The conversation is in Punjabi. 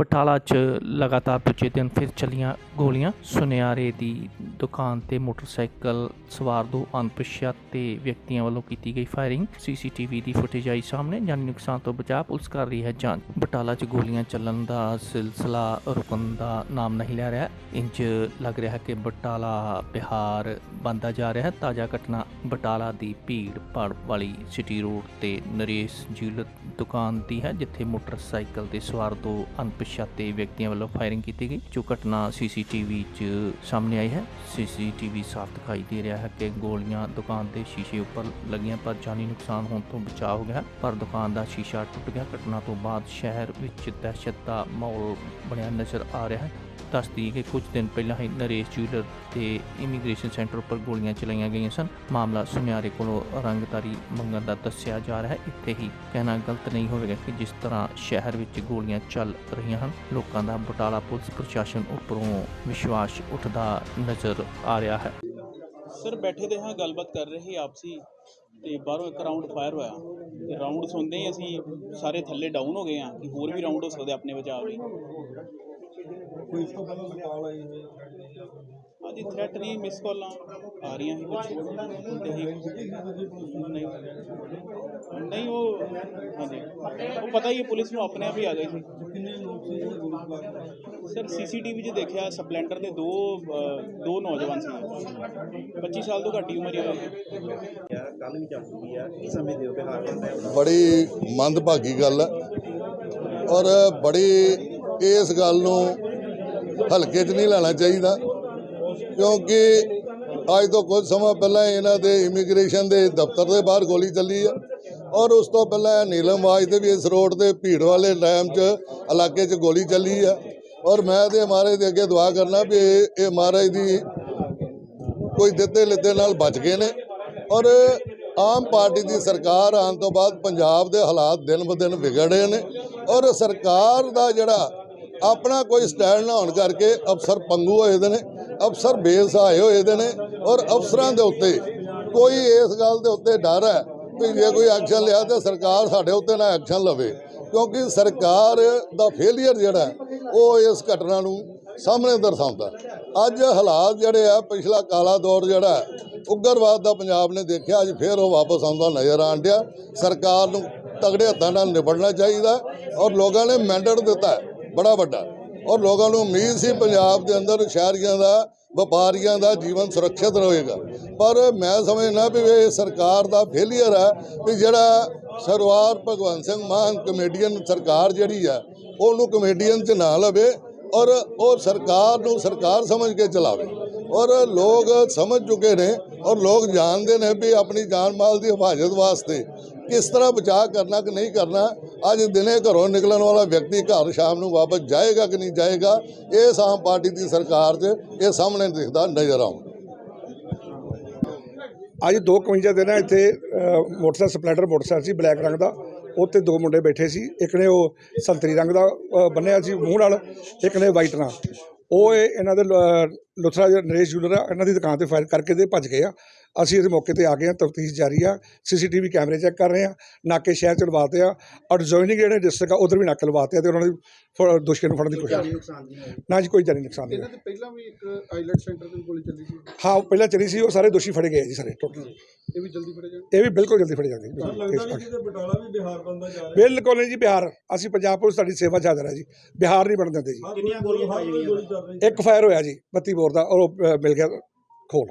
ਬਟਾਲਾ 'ਚ ਲਗਾਤਾਰ ਦੂਜੇ ਦਿਨ ਫਿਰ ਚੱਲੀਆਂ ਗੋਲੀਆਂ। ਸੁਨਿਆਰੇ ਦੀ ਦੁਕਾਨ ਤੇ ਮੋਟਰਸਾਈਕਲ ਸਵਾਰ ਦੋ ਅਣਪਛਾਤੇ ਵਿਅਕਤੀਆਂ ਵੱਲੋਂ ਕੀਤੀ ਗਈ ਫਾਇਰਿੰਗ। ਸੀਸੀਟੀਵੀ ਦੀ ਫੁਟੇਜ ਆਈ ਸਾਹਮਣੇ। ਜਾਨੀ ਨੁਕਸਾਨ ਤੋਂ ਬਚਾਅ ਪੁਲਿਸ ਕਰ ਰਹੀ ਹੈ ਜਾਂਚ। ਬਟਾਲਾ 'ਚ ਗੋਲੀਆਂ ਚੱਲਣ ਦਾ ਸਿਲਸਿਲਾ ਰੁਕਣ ਦਾ ਨਾਮ ਨਹੀਂ ਲੈ ਰਿਹਾ। ਇੰਜ ਲੱਗ ਰਿਹਾ ਹੈ ਕਿ ਬਟਾਲਾ, ਬਿਹਾਰ ਬੰਦਾ ਜਾ ਰਿਹਾ ਹੈ। ਤਾਜ਼ਾ ਘਟਨਾ ਬਟਾਲਾ ਦੀ ਭੀੜ ਭਾੜ ਵਾਲੀ ਸਿਟੀ ਰੋਡ ਤੇ ਨਰੇਸ਼ ਜੀਲ ਦੁਕਾਨ ਦੀ ਹੈ, ਜਿੱਥੇ ਮੋਟਰਸਾਈਕਲ ਤੇ ਸਵਾਰ ਦੋ ਅਣਪਛਾਤੇ ਵਿਅਕਤੀਆਂ ਵੱਲੋਂ ਫਾਇਰਿੰਗ ਕੀਤੀ ਗਈ, ਜੋ ਘਟਨਾ ਸੀਸੀਟੀਵੀ 'ਚ ਸਾਹਮਣੇ ਆਈ ਹੈ। ਸੀਸੀਟੀਵੀ ਸਾਫ਼ ਦਿਖਾਈ ਦੇ ਰਿਹਾ ਹੈ ਕਿ ਗੋਲੀਆਂ ਦੁਕਾਨ ਦੇ ਸ਼ੀਸ਼ੇ ਉੱਪਰ ਲੱਗੀਆਂ, ਪਰ ਜਾਨੀ ਨੁਕਸਾਨ ਹੋਣ ਤੋਂ ਬਚਾਅ ਹੋ ਗਿਆ। ਪਰ ਦੁਕਾਨ ਦਾ ਸ਼ੀਸ਼ਾ ਟੁੱਟ ਗਿਆ। ਘਟਨਾ ਤੋਂ ਬਾਅਦ ਸ਼ਹਿਰ ਵਿੱਚ ਦਹਿਸ਼ਤ ਦਾ ਮਾਹੌਲ ਬਣਿਆ ਨਜ਼ਰ ਆ ਰਿਹਾ ਹੈ। ਦੱਸਦੀ ਕਿ ਕੁਝ ਦਿਨ ਪਹਿਲਾਂ ਹੀ ਨਰੇਸ਼ ਜੂਲਰ ਤੇ ਇਮੀਗ੍ਰੇਸ਼ਨ ਸੈਂਟਰ ਉੱਪਰ ਗੋਲੀਆਂ ਚਲਾਈਆਂ ਗਈਆਂ ਸਨ। ਮਾਮਲਾ ਸੁਨਿਆਰੇ ਕੋਲੋਂ ਰੰਗਦਾਰੀ ਮੰਗਣ ਦਾ ਦੱਸਿਆ ਜਾ ਰਿਹਾ ਹੈ। ਇੱਥੇ ਹੀ ਕਹਿਣਾ ਗਲਤ ਨਹੀਂ ਹੋਵੇਗਾ ਕਿ ਜਿਸ ਤਰ੍ਹਾਂ ਸ਼ਹਿਰ ਵਿੱਚ ਗੋਲੀਆਂ ਚੱਲ ਰਹੀਆਂ ਹਨ, ਲੋਕਾਂ ਦਾ ਬਟਾਲਾ ਪੁਲਿਸ ਪ੍ਰਸ਼ਾਸਨ ਉੱਪਰੋਂ ਵਿਸ਼ਵਾਸ ਉੱਠਦਾ ਨਜ਼ਰ ਆ ਰਿਹਾ ਹੈ। ਸਰ, ਬੈਠੇ ਦੇ ਹਾਂ, ਗੱਲਬਾਤ ਕਰ ਰਹੇ ਆਪਸੀ ਤੇ ਬਾਹਰੋਂ ਇੱਕ ਰਾਉਂਡ ਫਾਇਰ ਹੋਇਆ। ਤੇ ਰਾਉਂਡ ਸੁਣਦੇ ਹੀ ਅਸੀਂ ਸਾਰੇ ਥੱਲੇ ਡਾਊਨ ਹੋ ਗਏ ਆ ਕਿ ਹੋਰ ਵੀ ਰਾਉਂਡ ਹੋ ਸਕਦੇ ਆਪਣੇ ਬਚਾਅ ਲਈ। ਕੋਈ ਇਸ ਤੋਂ ਪਹਿਲਾਂ ਕਾਲ ਆਈ ਹੋਈ ਹਾਂਜੀ ਥ੍ਰੈਟ ਨਹੀਂ ਮਿਸ ਕਾਲਾਂ ਆ ਰਹੀਆਂ ਸੀ ਕੁਝ ਤੇ ਹੀ। ਨਹੀਂ ਨਹੀਂ ਉਹ ਹਾਂਜੀ। ਉਹ ਪਤਾ ਹੀ ਹੈ ਪੁਲਿਸ ਨੂੰ ਆਪਣੇ ਆਪ ਹੀ ਆ ਗਈ ਸੀ। ਕਿੰਨੇ ਲੋਕ ਸੀ ਜਿਹੜੇ ਗੋਲੀ ਚਲਾ ਕੇ ਸਰ ਸੀਸੀਟੀਵੀ 'ਚ ਦੇਖਿਆ ਸਪਲੈਂਡਰ ਦੇ ਦੋ ਦੋ ਨੌਜਵਾਨ ਸੀ। 25 ਸਾਲ ਤੋਂ ਘੱਟ ਹੀ ਉਮਰ ਹੀ ਹੋਈ ਕੱਲ ਵੀ ਚੱਲ ਚੁੱਕੀ ਆ? ਕੀ ਸਮਝਦੇ ਹੋ ਬਿਹਾਰ ਦਾ ਬੜੀ ਮੰਦਭਾਗੀ ਗੱਲ ਹੈ। ਔਰ ਬੜੀ ਇਸ ਗੱਲ ਨੂੰ ਹਲਕੇ 'ਚ ਨਹੀਂ ਲੈਣਾ ਚਾਹੀਦਾ, ਕਿਉਂਕਿ ਅੱਜ ਤੋਂ ਕੁਝ ਸਮਾਂ ਪਹਿਲਾਂ ਇਹਨਾਂ ਦੇ ਇਮੀਗ੍ਰੇਸ਼ਨ ਦੇ ਦਫ਼ਤਰ ਦੇ ਬਾਹਰ ਗੋਲੀ ਚੱਲੀ ਆ, ਔਰ ਉਸ ਤੋਂ ਪਹਿਲਾਂ ਨੀਲਮ ਵਾਜ ਦੇ ਵੀ ਇਸ ਰੋਡ ਤੇ ਭੀੜ ਵਾਲੇ ਟਾਈਮ 'ਚ ਇਲਾਕੇ 'ਚ ਗੋਲੀ ਚੱਲੀ ਆ, ਔਰ ਮੈਂ ਤੇ ਮਹਾਰਾਜ ਦੇ ਅੱਗੇ ਦੁਆ ਕਰਨਾ ਵੀ ਇਹ ਇਹ ਮਹਾਰਾਜ ਦੀ ਕੋਈ ਦਿੱਤੇ ਲਿੱਤੇ ਨਾਲ ਬਚ ਗਏ ਨੇ, ਔਰ ਆਮ ਪਾਰਟੀ ਦੀ ਸਰਕਾਰ ਆਉਣ ਤੋਂ ਬਾਅਦ ਪੰਜਾਬ ਦੇ ਹਾਲਾਤ ਦਿਨ ਬ ਦਿਨ ਵਿਗੜੇ ਨੇ, ਔਰ ਸਰਕਾਰ ਦਾ ਜਿਹੜਾ ਆਪਣਾ ਕੋਈ ਸਟੈਂਡ ਨਾ ਹੋਣ ਕਰਕੇ ਅਫਸਰ ਪੰਗੂ ਹੋਏ ਦੇ ਨੇ ਅਫਸਰ ਬੇਸਹਾਏ ਹੋਏ ਦੇ ਨੇ ਔਰ ਅਫਸਰਾਂ ਦੇ ਉੱਤੇ ਕੋਈ ਇਸ ਗੱਲ ਦੇ ਉੱਤੇ ਡਰ ਹੈ ਵੀ ਜੇ ਕੋਈ ਐਕਸ਼ਨ ਲਿਆ ਤੇ ਸਰਕਾਰ ਸਾਡੇ ਉੱਤੇ ਨਾ ਐਕਸ਼ਨ ਲਵੇ ਕਿਉਂਕਿ ਸਰਕਾਰ ਦਾ ਫੇਲਿਅਰ ਜਿਹੜਾ ਉਹ ਇਸ ਘਟਨਾ ਨੂੰ ਸਾਹਮਣੇ ਦਰਸਾਉਂਦਾ ਅੱਜ ਹਾਲਾਤ ਜਿਹੜੇ ਆ ਪਿਛਲਾ ਕਾਲਾ ਦੌਰ ਜਿਹੜਾ ਹੈ, ਉਗਰਵਾਦ ਦਾ ਪੰਜਾਬ ਨੇ ਦੇਖਿਆ ਅੱਜ ਫੇਰ ਉਹ ਵਾਪਸ ਆਉਂਦਾ ਨਜ਼ਰ ਆਣ ਡਿਆ। ਸਰਕਾਰ ਨੂੰ ਤਗੜੇ ਹੱਥਾਂ ਨਾਲ ਨਿਬੜਨਾ ਚਾਹੀਦਾ ਔਰ ਲੋਕਾਂ ਨੇ ਮੈਂਡੇਟ ਦਿੱਤਾ ਬੜਾ ਵੱਡਾ। ਔਰ ਲੋਕਾਂ ਨੂੰ ਉਮੀਦ ਸੀ ਪੰਜਾਬ ਦੇ ਅੰਦਰ ਸ਼ਹਿਰੀਆਂ ਦਾ, ਵਪਾਰੀਆਂ ਦਾ ਜੀਵਨ ਸੁਰੱਖਿਅਤ ਰਹੇਗਾ। ਪਰ ਮੈਂ ਸਮਝਣਾ ਵੀ ਇਹ ਸਰਕਾਰ ਦਾ ਫੇਲੀਅਰ ਹੈ ਵੀ ਜਿਹੜਾ ਸਰਵਾਰ ਭਗਵੰਤ ਸਿੰਘ ਮਾਨ ਕਮੇਡੀਅਨ ਸਰਕਾਰ ਜਿਹੜੀ ਆ ਉਹਨੂੰ ਕਮੇਡੀਅਨ ਚ ਨਾ ਲਵੇ ਔਰ ਉਹ ਸਰਕਾਰ ਨੂੰ ਸਰਕਾਰ ਸਮਝ ਕੇ ਚਲਾਵੇ। ਔਰ ਲੋਕ ਸਮਝ ਚੁੱਕੇ ਨੇ ਔਰ ਲੋਕ ਜਾਣਦੇ ਨੇ ਵੀ ਆਪਣੀ ਜਾਨ ਮਾਲ ਦੀ ਹਿਫਾਜ਼ਤ ਵਾਸਤੇ ਕਿਸ ਤਰ੍ਹਾਂ ਬਚਾਅ ਕਰਨਾ ਕਿ ਨਹੀਂ ਕਰਨਾ, ਅੱਜ ਦਿਨੇ ਘਰੋਂ ਨਿਕਲਣ ਵਾਲਾ ਵਿਅਕਤੀ ਘਰ ਸ਼ਾਮ ਨੂੰ ਵਾਪਸ ਜਾਏਗਾ ਕਿ ਨਹੀਂ ਜਾਏਗਾ ਇਹ ਆਮ ਪਾਰਟੀ ਦੀ ਸਰਕਾਰ 'ਚ ਇਹ ਸਾਹਮਣੇ ਦਿਖਦਾ ਨਜ਼ਰ ਆਉਂਦਾ ਅੱਜ 2:51 ਦੇ ਨਾ ਇੱਥੇ ਮੋਟਰਸਾਈਕਲ ਸਪਲੈਂਡਰ ਮੋਟਰਸਾਈਕਲ ਸੀ, ਬਲੈਕ ਰੰਗ ਦਾ ਉੱਤੇ ਦੋ ਮੁੰਡੇ ਬੈਠੇ ਸੀ, ਇੱਕ ਨੇ ਉਹ ਸੰਤਰੀ ਰੰਗ ਦਾ ਬੰਨਿਆ ਸੀ ਮੂੰਹ ਨਾਲ, ਇੱਕ ਨੇ ਵਾਈਟ ਨਾਲ। ਉਹ ਇਹਨਾਂ ਦੇ ਲੁਥਰਾ ਜਿਹੜਾ ਨਰੇਸ਼ ਜੂਲਰ ਆ, ਇਹਨਾਂ ਦੀ ਦੁਕਾਨ ਤੇ ਫਾਇਰ ਕਰਕੇ ਤੇ ਭੱਜ ਗਏ ਆ। ਅਸੀਂ ਇਸ ਮੌਕੇ ਤੇ ਆ ਗਏ ਆ ਤਫਤੀਸ਼ ਜਾਰੀ ਆ ਸੀਸੀਟੀਵੀ ਕੈਮਰੇ ਚੈੱਕ ਕਰ ਰਹੇ ਆ ਨਾਕੇ ਸ਼ਹਿਰ ਚ ਲਵਾਤੇ ਆ ਔਰ ਜੋਇਨਿੰਗ ਜਿਹੜੇ ਡਿਸਟ੍ਰਿਕਟ ਆ ਉਧਰ ਵੀ ਨਾਕੇ ਲਵਾਤੇ ਆ ਤੇ ਉਹਨਾਂ ਦੀ ਫ- ਦੋਸ਼ੀਆਂ ਨੂੰ ਫੜਨ ਦੀ ਕੋਸ਼ਿਸ਼ ਹੈ ਨਾ ਜੀ ਕੋਈ ਜਾਨੀ ਨੁਕਸਾਨ ਨਹੀਂ ਹੋਇਆ। ਤੇ ਪਹਿਲਾਂ ਵੀ ਇੱਕ ਆਈਲੈਟ ਸੈਂਟਰ ਤੇ ਗੋਲੀ ਚੱਲੀ ਸੀ? ਹਾਂ ਉਹ ਪਹਿਲਾਂ ਚਲੀ ਸੀ ਉਹ ਸਾਰੇ ਦੋਸ਼ੀ ਫੜੇ ਗਏ ਜੀ ਸਾਰੇ ਟੋਟਲ ਇਹ ਵੀ ਜਲਦੀ ਫੜੇ ਜਾਣ ਇਹ ਵੀ ਬਿਲਕੁਲ ਜਲਦੀ ਫੜੇ ਜਾਣਗੇ ਲੱਗਦਾ ਨਹੀਂ ਕਿ ਬਟਾਲਾ ਵੀ ਬਿਹਾਰ ਬੰਦਾ ਜਾ ਰਿਹਾ। ਬਿਲਕੁਲ ਨਹੀਂ ਜੀ ਬਿਹਾਰ। ਅਸੀਂ ਪੰਜਾਬ ਪੁਲਿਸ ਤੁਹਾਡੀ ਸੇਵਾ 'ਚ ਹਾਜ਼ਰ ਹੈ ਜੀ ਬਿਹਾਰ ਨਹੀਂ ਬਣ ਦਿੰਦੇ ਜੀ। ਇੱਕ ਫਾਇਰ ਹੋਇਆ ਜੀ 32 ਬੋਰ ਦਾ ਔਰ ਮਿਲ ਗਿਆ ਖੋਲ।